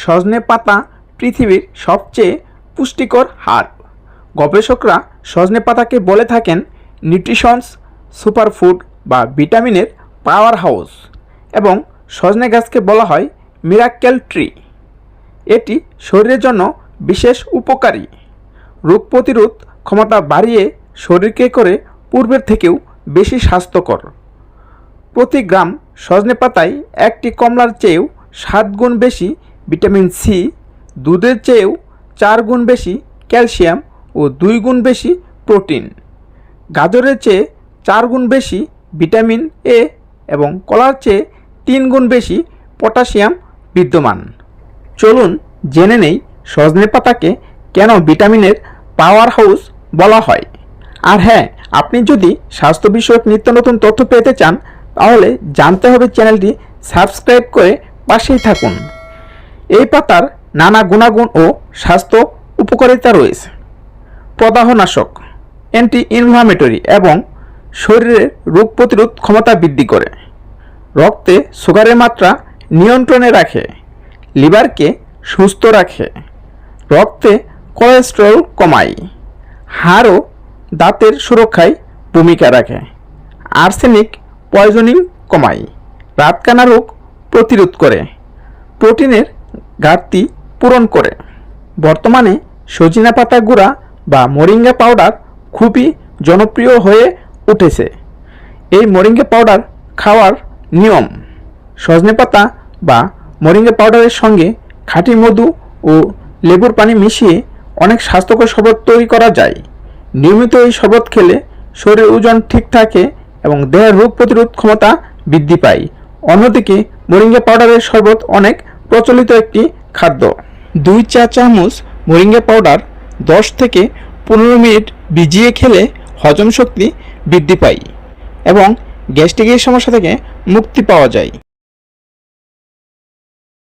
সজনে পাতা পৃথিবীর সবচেয়ে পুষ্টিকর হার। গবেষকরা সজনে পাতাকে বলে থাকেন নিউট্রিশনস, সুপারফুড বা ভিটামিনের পাওয়ার হাউস এবং সজনে গাছকে বলা হয় মিরাক্কেল ট্রি। এটি শরীরের জন্য বিশেষ উপকারী। রোগ প্রতিরোধ ক্ষমতা বাড়িয়ে শরীরকে করে পূর্বের থেকেও বেশি স্বাস্থ্যকর। প্রতি গ্রাম সজনে পাতায় একটি কমলার চেয়েও সাত গুণ বেশি ভিটামিন সি দুধের চেয়েও চার গুণ বেশি ক্যালসিয়াম ও দুই গুণ বেশি প্রোটিন। গাজরের চেয়ে চার গুণ বেশি ভিটামিন এ এবং কলার চেয়ে তিন গুণ বেশি পটাশিয়াম বিদ্যমান। চলুন জেনে নেই সজনে পাতাকে কেন ভিটামিনের পাওয়ার হাউস বলা হয়। আর হ্যাঁ আপনি যদি স্বাস্থ্য বিষয়ক নিত্য নতুন তথ্য পেতে চান, তাহলে জানতে হবে চ্যানেলটি সাবস্ক্রাইব করে পাশেই থাকুন। পাতার নানা গুণাগুণ ও স্বাস্থ্য উপকারিতা রয়েছে। প্রদাহনাশক অ্যান্টি ইনফ্লামেটরি এবং শরীরের রোগ প্রতিরোধ ক্ষমতা বৃদ্ধি করে। রক্তে সুগারের মাত্রা নিয়ন্ত্রণে রাখে, লিভারকে সুস্থ রাখে, রক্তে কোলেস্টেরল কমায় হাড় ও দাঁতের সুরক্ষায় ভূমিকা রাখে আর্সেনিক পয়জনিং কমায়, রাতকানা রোগ প্রতিরোধ করে, প্রোটিনের ঘাটতি পূরণ করে। বর্তমানে সজিনা পাতা গুঁড়া বা মোরিঙ্গা পাউডার খুবই জনপ্রিয় হয়ে উঠেছে। এই মোরিঙ্গা পাউডার খাওয়ার নিয়ম, সজনে পাতা বা মোরিঙ্গা পাউডারের সঙ্গে খাঁটি মধু ও লেবুর পানি মিশিয়ে অনেক স্বাস্থ্যকর শরবত তৈরি করা যায়। নিয়মিত এই শরবত খেলে শরীরের ওজন ঠিক থাকে এবং দেহের রোগ প্রতিরোধ ক্ষমতা বৃদ্ধি পায়। অন্যদিকে মোরিঙ্গা পাউডারের শরবত অনেক প্রচলিত একটি খাদ্য। দুই চা চামচ মোরিঙ্গা পাউডার দশ থেকে পনেরো মিনিট ভিজিয়ে খেলে হজম শক্তি বৃদ্ধি পায় এবং গ্যাস্ট্রিকের সমস্যা থেকে মুক্তি পাওয়া যায়।